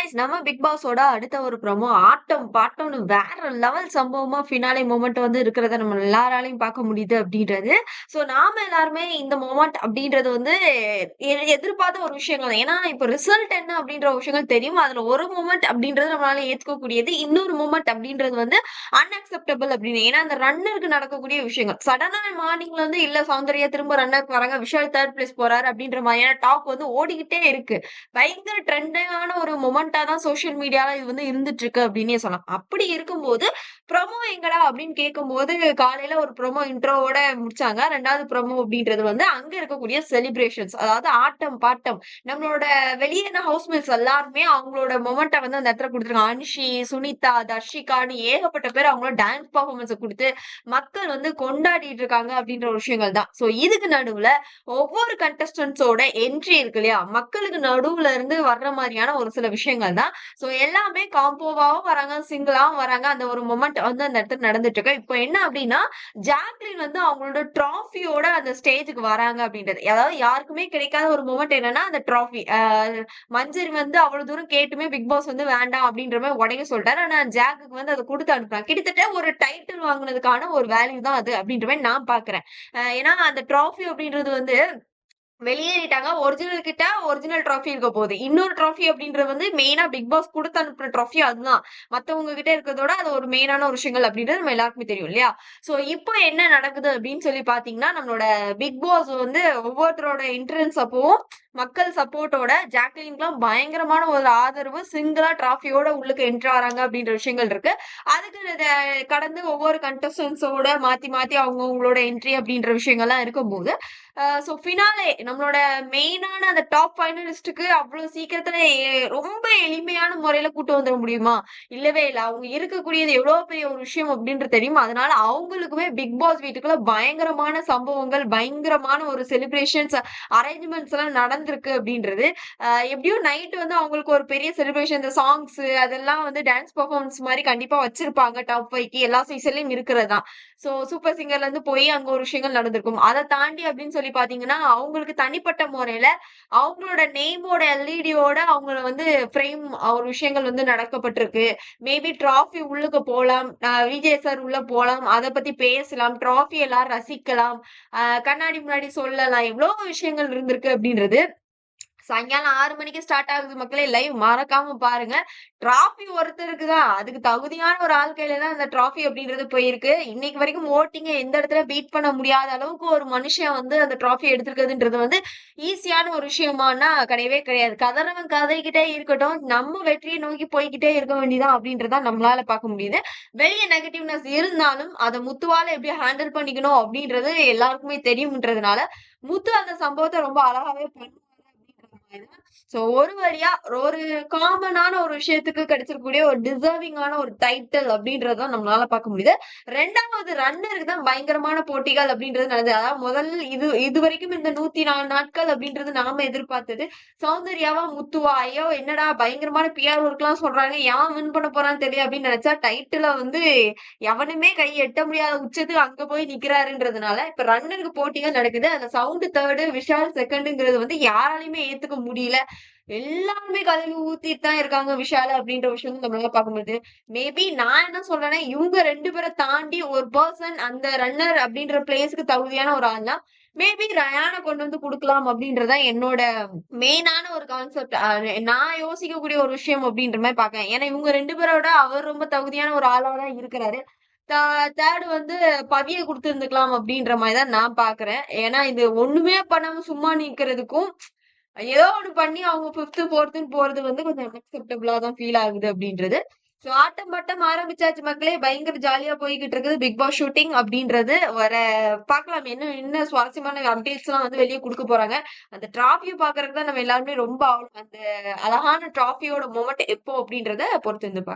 Guys நம்ம big பாஸோட அடுத்த ஒரு ப்ரோமோ ஆட்டம் பாட்டம்னு வேற லெவல் சம்பவமா ஃபினாலே மூமெண்ட் வந்து இருக்கிறத நம்ம எல்லாராலையும் பார்க்க முடியுது அப்படின்றது. ஸோ நாம எல்லாருமே இந்த மொமெண்ட் அப்படின்றது வந்து எதிர்பார்த்த ஒரு விஷயங்கள் ஏன்னா இப்போ ரிசல்ட் என்ன அப்படின்ற விஷயங்கள் தெரியும்? அதுல ஒரு மூமெண்ட் அப்படின்றது நம்மளால ஏத்துக்கக்கூடியது. இன்னொரு மூமெண்ட் அப்படின்றது வந்து அன்அக்செப்டபிள் அப்படின்னு. ஏன்னா அந்த ரன்னருக்கு நடக்கக்கூடிய விஷயங்கள். சடனா மார்னிங்ல வந்து இல்ல சௌந்தர்யா திரும்ப ரன்னருக்கு வராங்க. விஷால் தேர்ட் பிளேஸ் போறாரு அப்படின்ற மாதிரியான டாக் வந்து ஓடிக்கிட்டே இருக்கு. பயங்கர ட்ரெண்டான ஒரு மூமெண்ட் தான் சோசியல் மீடியால இது வந்து இருந்துட்டு இருக்கு அப்படின்னே சொல்லலாம். அப்படி இருக்கும்போது ப்ரொமோ எங்கடா அப்படின்னு கேட்கும்போது காலையில ஒரு ப்ரொமோ இன்ட்ரோவோட முடிச்சாங்க. ரெண்டாவது ப்ரொமோ அப்படின்றது வந்து அங்க இருக்கக்கூடிய செலிப்ரேஷன்ஸ் அதாவது ஆட்டம் பாட்டம். நம்மளோட வெளியே வெளியேன ஹவுஸ்மேட்ஸ் எல்லாருமே அவங்களோட மொமெண்ட்டை வந்து அந்த இடத்துல கொடுத்துருக்காங்க. அன்ஷி சுனிதா தர்ஷிகான்னு ஏகப்பட்ட பேர் அவங்களோட டான்ஸ் பர்ஃபார்மன்ஸை கொடுத்து மக்கள் வந்து கொண்டாடிட்டு இருக்காங்க அப்படின்ற ஒரு விஷயங்கள் தான். ஸோ இதுக்கு நடுவுல ஒவ்வொரு கண்டஸ்டன்ஸோட என்ட்ரி இருக்கு இல்லையா? மக்களுக்கு நடுவுல இருந்து வர்ற மாதிரியான ஒரு சில விஷயங்கள் தான். ஸோ எல்லாமே காம்போவாவும் வராங்க சிங்கிளாவும் வராங்க. அந்த ஒரு மொமெண்ட் வந்து அந்த இடத்துல நடந்துட்டு இருக்கு இப்போ என்ன அப்படின்னா ஜாக்லின் வந்து அவங்களோட ட்ராஃபியோட அந்த ஸ்டேஜுக்கு வராங்க அப்படின்றது. அதாவது யாருக்குமே கிடைக்காத ஒரு மூமெண்ட் என்னன்னா அந்த ட்ராஃபி மஞ்சரி வந்து அவ்வளவு தூரம் கேட்டுமே பிக் பாஸ் வந்து வேண்டாம் அப்படின்ற மாதிரி உடனே சொல்லிட்டாரு ஆனா ஜாக்குக்கு வந்து அதை கொடுத்து அனுப்புறாங்க. கிட்டத்தட்ட ஒரு டைட்டில் வாங்கினதுக்கான ஒரு வேல்யூ தான் அது அப்படின்ற மாதிரி நான் பாக்குறேன் ஏன்னா அந்த ட்ராஃபி அப்படின்றது வந்து வெளியேறிட்டாங்க. ஒரிஜினல் கிட்ட ஒரிஜினல் ட்ராஃபி இருக்க போகுது. இன்னொரு ட்ராஃபி அப்படின்றது வந்து மெயினா பிக் பாஸ் கொடுத்து அனுப்புன ட்ராஃபி அதுதான். மத்தவங்க கிட்ட இருக்கிறதோட அது ஒரு மெயினான ஒரு விஷயங்கள் அப்படின்றது நம்ம எல்லாருக்குமே தெரியும் இல்லையா? சோ இப்போ என்ன நடக்குது அப்படின்னு சொல்லி பாத்தீங்கன்னா நம்மளோட பிக் பாஸ் வந்து ஒவ்வொருத்தரோட என்ட்ரன்ஸ் அப்பவும் மக்கள் சப்போர்ட்டோட ஜாக்லின்க்குலாம் பயங்கரமான ஒரு ஆதரவு சிங்கிளா டிராஃபியோட உள்ளுக்கு என்ட்ரு ஆறாங்க அப்படின்ற விஷயங்கள் இருக்கு. அதுக்கு கடந்து ஒவ்வொரு கண்டஸ்டன்ஸோட மாத்தி மாத்தி அவங்கவுங்களோட என்ட்ரி அப்படின்ற விஷயங்கள்லாம் இருக்கும்போது ஸோ ஃபினாலே நம்மளோட மெயினான அந்த டாப் ஃபைனலிஸ்ட்டுக்கு அவ்வளோ சீக்கிரத்துல ரொம்ப எளிமையான முறையில கூட்டு வந்துட முடியுமா? இல்லவே இல்லை. அவங்க இருக்கக்கூடியது எவ்வளவு பெரிய ஒரு விஷயம் அப்படின்றது தெரியும். அதனால அவங்களுக்குமே பிக் பாஸ் வீட்டுக்குள்ள பயங்கரமான சம்பவங்கள் பயங்கரமான ஒரு செலிப்ரேஷன்ஸ் அரேஞ்ச்மெண்ட்ஸ் எல்லாம் நடந்திருக்கு அப்படின்றது. ஆஹ் நைட் வந்து அவங்களுக்கு ஒரு பெரிய செலிப்ரேஷன் இந்த சாங்ஸ் அதெல்லாம் வந்து டான்ஸ் பர்ஃபார்மன்ஸ் மாதிரி கண்டிப்பா வச்சிருப்பாங்க. டாப் ஃபைவ்க்கு எல்லா சீசன்லயும் இருக்கிறதா சோ ஸோ சூப்பர் சிங்கர்ல இருந்து போய் அங்க ஒரு விஷயங்கள் நடந்திருக்கும். அதை தாண்டி அப்படின்னு சொல்லி பாத்தீங்கன்னா அவங்களுக்கு தனிப்பட்ட முறையில அவங்களோட நேமோட எல்இடியோட அவங்கள வந்து ஃப்ரேம் ஒரு விஷயங்கள் வந்து நடக்கப்பட்டிருக்கு. மேபி டிராஃபி உள்ளுக்கு போகலாம் விஜய் சார் உள்ள போகலாம் அதை பத்தி பேசலாம் டிராஃபி எல்லாம் ரசிக்கலாம் கண்ணாடி முன்னாடி சொல்லலாம் எவ்வளவு விஷயங்கள் இருந்திருக்கு அப்படின்றது சாயங்காலம் ஆறு மணிக்கு ஸ்டார்ட் ஆகுது மக்களே. லைவ் மறக்காம பாருங்க. டிராஃபி ஒருத்தருக்கு தான் அதுக்கு தகுதியான ஒரு ஆள் கையில தான் அந்த டிராஃபி அப்படின்றது போயிருக்கு. இன்னைக்கு வரைக்கும் ஓட்டிங்க எந்த இடத்துல பீட் பண்ண முடியாத அளவுக்கு ஒரு மனுஷன் வந்து அந்த டிராஃபி எடுத்திருக்கிறதுன்றது வந்து ஈஸியான ஒரு விஷயமானா கிடையவே கிடையாது. கதறவன் கதைக்கிட்டே இருக்கட்டும் நம்ம வெற்றியை நோக்கி போய்கிட்டே இருக்க வேண்டியதான் அப்படின்றத நம்மளால பார்க்க முடியுது. வெளிய நெகட்டிவ்னஸ் இருந்தாலும் அதை முத்துவால எப்படி ஹேண்டில் பண்ணிக்கணும் அப்படின்றது எல்லாருக்குமே தெரியும்ன்றதுனால முத்து அந்த சம்பவத்தை ரொம்ப அழகாவே பண்ணி அப்படின்ற மாதிரிதான் சோ ஒரு வழியா ஒரு காமனான ஒரு விஷயத்துக்கு கிடைச்சிருக்கக்கூடிய ஒரு டிசர்விங்கான ஒரு டைட்டில் அப்படின்றத நம்மளால பார்க்க முடியுது. ரெண்டாவது ரன்னருக்கு தான் பயங்கரமான போட்டிகள் அப்படின்றது நடந்தது. அதாவது முதல் இது இது வரைக்கும் இந்த நூத்தி நாலு நாட்கள் அப்படின்றது நாம எதிர்பார்த்தது. சௌந்தர்யாவா முத்துவா ஐயோ என்னடா பயங்கரமான பிஆர் ஒர்க்லாம் சொல்றாங்க. யான் வின் பண்ண போறான்னு தெரியும் அப்படின்னு நினைச்சா டைட்டில வந்து எவனுமே கை எட்ட முடியாத உச்சத்துக்கு அங்க போய் நிக்கிறாருன்றதுனால இப்ப ரன்னருக்கு போட்டிகள் நடக்குது. அந்த சவுண்ட் தேர்டு விஷால் செகண்டுங்கிறது வந்து யாராலையுமே ஏத்துக்க முடியல. எல்லாருமே கதவி ஊத்திட்டு தான் இருக்காங்க விஷால் அப்படின்ற விஷயம் நம்மளால பாக்கும்போது மேபி நான் என்ன சொல்றேன்னா இவங்க ரெண்டு பேரை தாண்டி ஒரு பர்சன் அந்த ரன்னர் அப்படின்ற பிளேஸ்க்கு தகுதியான ஒரு ஆள்னா மேபி ரயானை கொண்டு வந்து கொடுக்கலாம் அப்படின்றதான் என்னோட மெயினான ஒரு கான்செப்ட் நான் யோசிக்கக்கூடிய ஒரு விஷயம் அப்படின்ற மாதிரி பாக்கேன் ஏன்னா இவங்க ரெண்டு பேரோட அவர் ரொம்ப தகுதியான ஒரு ஆளா தான் இருக்கிறாரு. தேர்ட் வந்து பவியை கொடுத்துருந்துக்கலாம் அப்படின்ற மாதிரி தான் நான் பாக்குறேன் ஏன்னா இது ஒண்ணுமே பண்ணாம சும்மா நிக்கிறதுக்கும் ஏதோ ஒண்ணு பண்ணி அவங்க ஃபிஃப்த் ஃபோர்த்துன்னு போறது வந்து கொஞ்சம் அன்அக்செப்டபிளா தான் ஃபீல் ஆகுது அப்படின்றது. ஸோ ஆட்டம் பட்டம் ஆரம்பிச்சாச்சு மக்களே. பயங்கர ஜாலியா போய்கிட்டு இருக்குது. பிக் பாஸ் ஷூட்டிங் அப்படின்றது வர பார்க்கலாம். என்ன என்ன சுவாரஸ்யமான அப்டேட்ஸ் எல்லாம் வந்து வெளியே கொடுக்க போறாங்க. அந்த டிராஃபியை பாக்குறதுக்கு தான் நம்ம எல்லாருமே ரொம்ப அந்த அழகான டிராஃபியோட மொமெண்ட் எப்போ அப்படின்றத பொறுத்து இருந்து